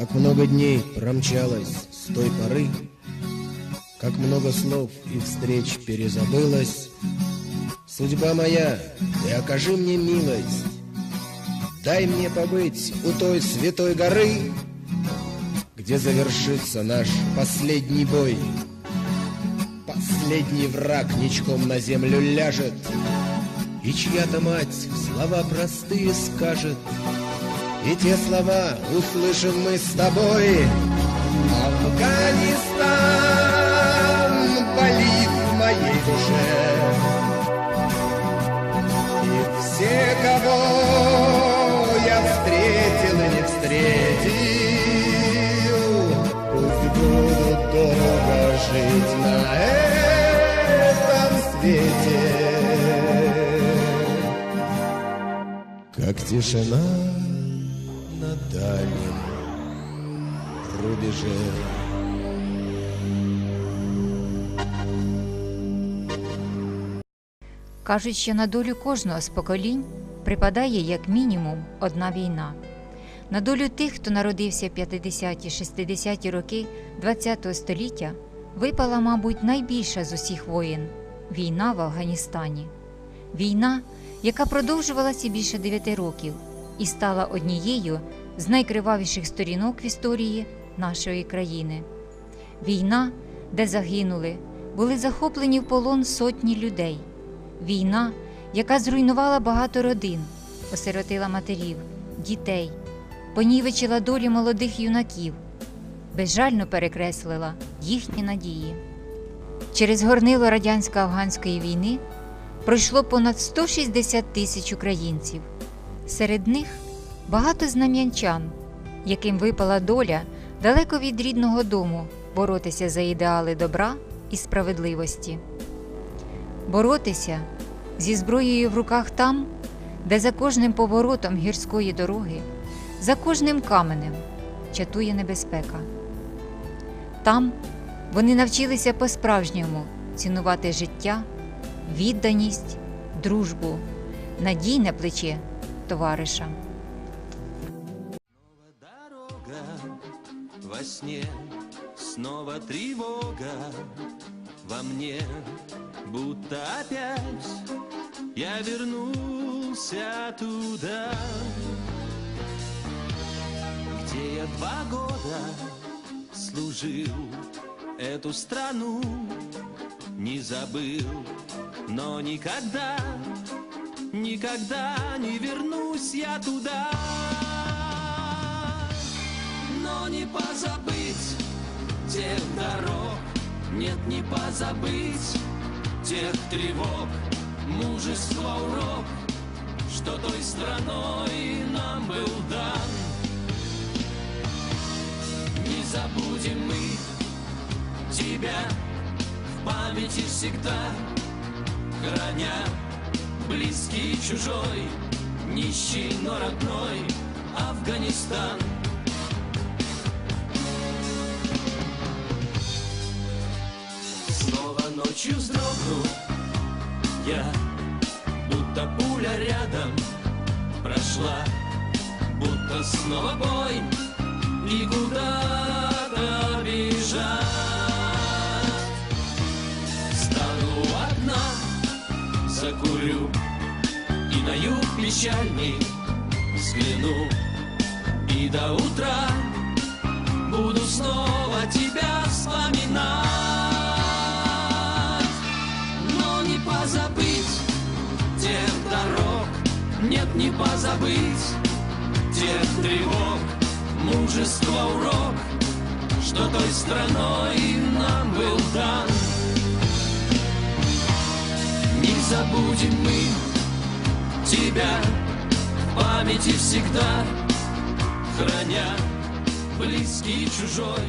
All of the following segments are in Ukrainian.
Как много дней промчалось с той поры, Как много слов и встреч перезабылось. Судьба моя, ты окажи мне милость, Дай мне побыть у той святой горы, Где завершится наш последний бой. Последний враг ничком на землю ляжет, И чья-то мать слова простые скажет, И те слова услышим мы с тобой. Афганистан болит в моей душе, И все, кого я встретил и не встретил, Пусть будут долго жить на этом свете. Как тишина рубеже. Кажуть, що на долю кожного з поколінь припадає як мінімум одна війна. На долю тих, хто народився в 50-60-ті роки ХХ століття, випала, мабуть, найбільша з усіх воєн війна в Афганістані. Війна, яка продовжувалася більше 9 років і стала однією з найкривавіших сторінок в історії нашої країни. Війна, де загинули, були захоплені в полон сотні людей. Війна, яка зруйнувала багато родин, осиротила матерів, дітей, понівечила долі молодих юнаків, безжально перекреслила їхні надії. Через горнило радянсько-афганської війни пройшло понад 160 тисяч українців. Серед них багато знам'янчан, яким випала доля далеко від рідного дому боротися за ідеали добра і справедливості боротися зі зброєю в руках там, де за кожним поворотом гірської дороги, за кожним каменем чатує небезпека. Там вони навчилися по-справжньому цінувати життя, відданість, дружбу, надійне плече товариша. Сне, снова тревога во мне, будто опять я вернулся туда, где я два года служил эту страну, не забыл, но никогда, никогда не вернусь я туда позабыть тех дорог, нет, не позабыть тех тревог, мужества урок, что той страной нам был дан. Не забудем мы тебя в памяти всегда, храня близкий и чужой, нищий, но родной Афганистан. Ночью вздрогну Я, будто пуля рядом прошла Будто снова бой и куда-то бежать. Стану одна, закурю И на юг печальный взгляну. И до утра буду снова тебя вспоминать позабыть тех тревог, мужества урок, что той страной нам был дан. Не забудем мы тебя в памяти всегда, храня близкий чужой,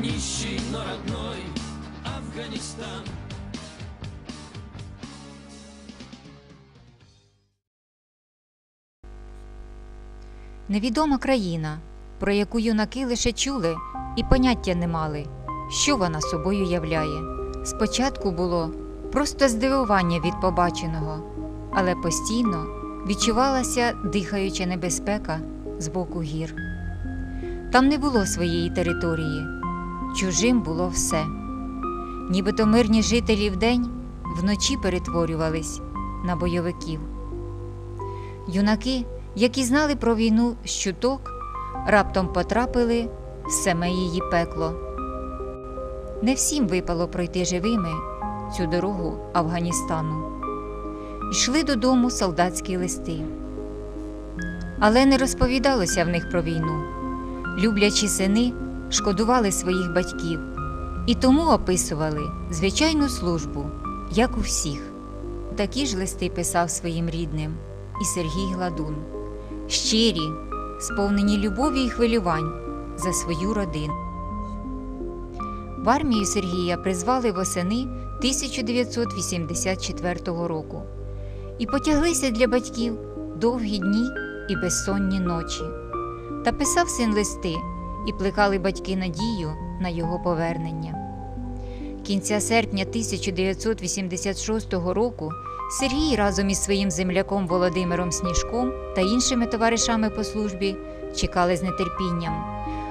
нищий, но родной Афганистан. Невідома країна, про яку юнаки лише чули і поняття не мали, що вона собою являє. Спочатку було просто здивування від побаченого, але постійно відчувалася дихаюча небезпека з боку гір. Там не було своєї території, чужим було все. Нібито мирні жителі вдень вночі перетворювались на бойовиків. Юнаки, які знали про війну з чуток, раптом потрапили в саме її пекло. Не всім випало пройти живими цю дорогу Афганістану. Йшли додому солдатські листи. Але не розповідалося в них про війну. Люблячі сини шкодували своїх батьків і тому описували звичайну службу, як у всіх. Такі ж листи писав своїм рідним і Сергій Гладун, щирі, сповнені любові і хвилювань за свою родину. В армію Сергія призвали восени 1984 року і потяглися для батьків довгі дні і безсонні ночі. Та писав син листи і плекали батьки надію на його повернення. Кінця серпня 1986 року Сергій разом із своїм земляком Володимиром Сніжком та іншими товаришами по службі чекали з нетерпінням,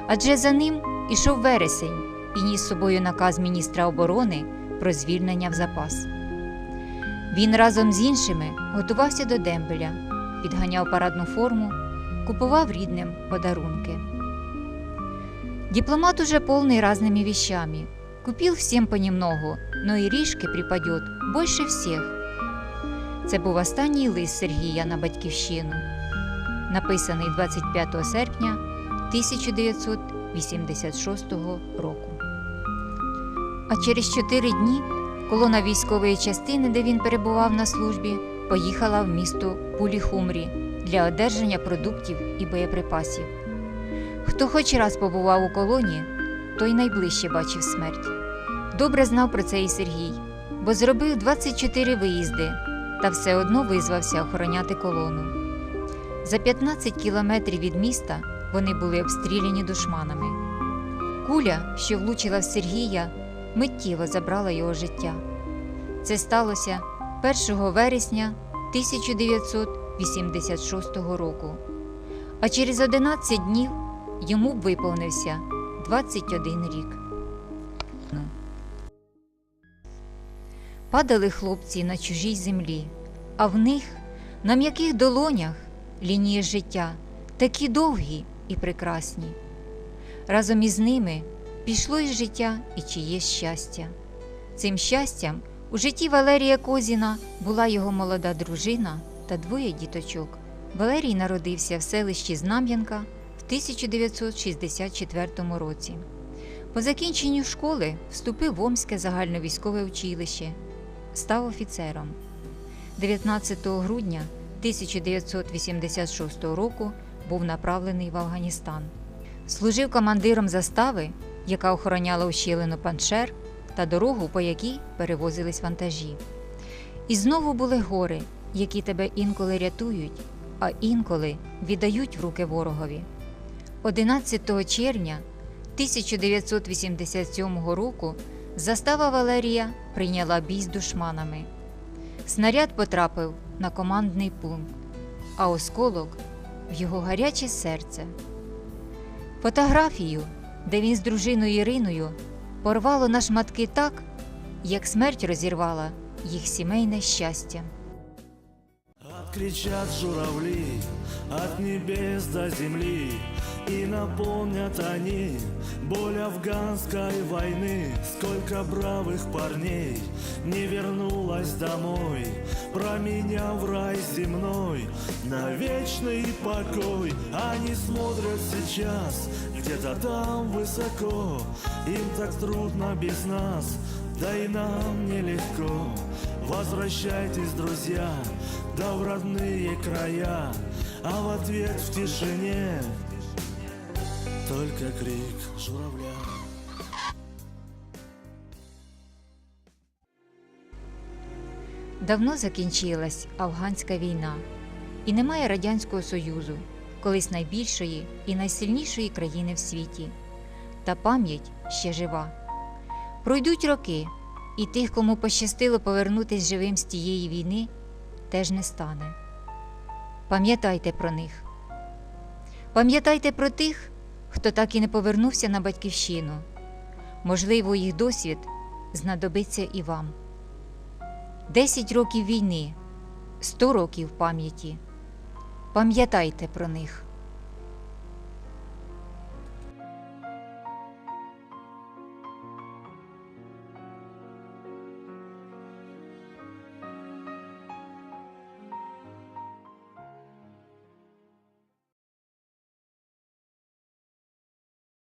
адже за ним ішов вересень і ніс собою наказ міністра оборони про звільнення в запас. Він разом з іншими готувався до дембеля, підганяв парадну форму, купував рідним подарунки. Дипломат уже полный разными вещами. Купил всем понемногу, но і ріжки припадет більше всіх. Це був останній лист Сергія на батьківщину, написаний 25 серпня 1986 року. А через чотири дні колона військової частини, де він перебував на службі, поїхала в місто Пуліхумрі для одержання продуктів і боєприпасів. Хто хоч раз побував у колоні, той найближче бачив смерть. Добре знав про це і Сергій, бо зробив 24 виїзди та все одно визвався охороняти колону. За 15 кілометрів від міста вони були обстріляні душманами. Куля, що влучила в Сергія, миттєво забрала його життя. Це сталося 1 вересня 1986 року. А через 11 днів йому виповнився 21 рік. Падали хлопці на чужій землі, а в них на м'яких долонях лінії життя такі довгі і прекрасні. Разом із ними пішло із життя і чиєсь щастя. Цим щастям у житті Валерія Козіна була його молода дружина та двоє діточок. Валерій народився в селищі Знам'янка в 1964 році. По закінченню школи вступив в Омське загальновійськове училище, став офіцером. 19 грудня 1986 року був направлений в Афганістан. Служив командиром застави, яка охороняла ущелину Паншер та дорогу, по якій перевозились вантажі. І знову були гори, які тебе інколи рятують, а інколи віддають в руки ворогові. 11 червня 1987 року застава Валерія прийняла бій з душманами. Снаряд потрапив на командний пункт, а осколок в його гаряче серце. Фотографію, де він з дружиною Іриною порвало на шматки так, як смерть розірвала їх сімейне щастя. Откричат журавли от небес до земли И наполнят они боль афганской войны. Сколько бравых парней не вернулось домой Променяв рай земной. На вечный покой Они смотрят сейчас где-то там высоко. Им так трудно без нас, да и нам нелегко. Возвращайтесь, друзья, да в родные края. А в ответ в тишине только крик журавля Давно закінчилась афганська війна, і немає Радянського Союзу, колись найбільшої і найсильнішої країни в світі. Та пам'ять ще жива. Пройдуть роки, і тих, кому пощастило повернутися живим з тієї війни, теж не стане. Пам'ятайте про них. Пам'ятайте про тих, хто так і не повернувся на батьківщину. Можливо, їх досвід знадобиться і вам. Десять років війни, сто років пам'яті. Пам'ятайте про них.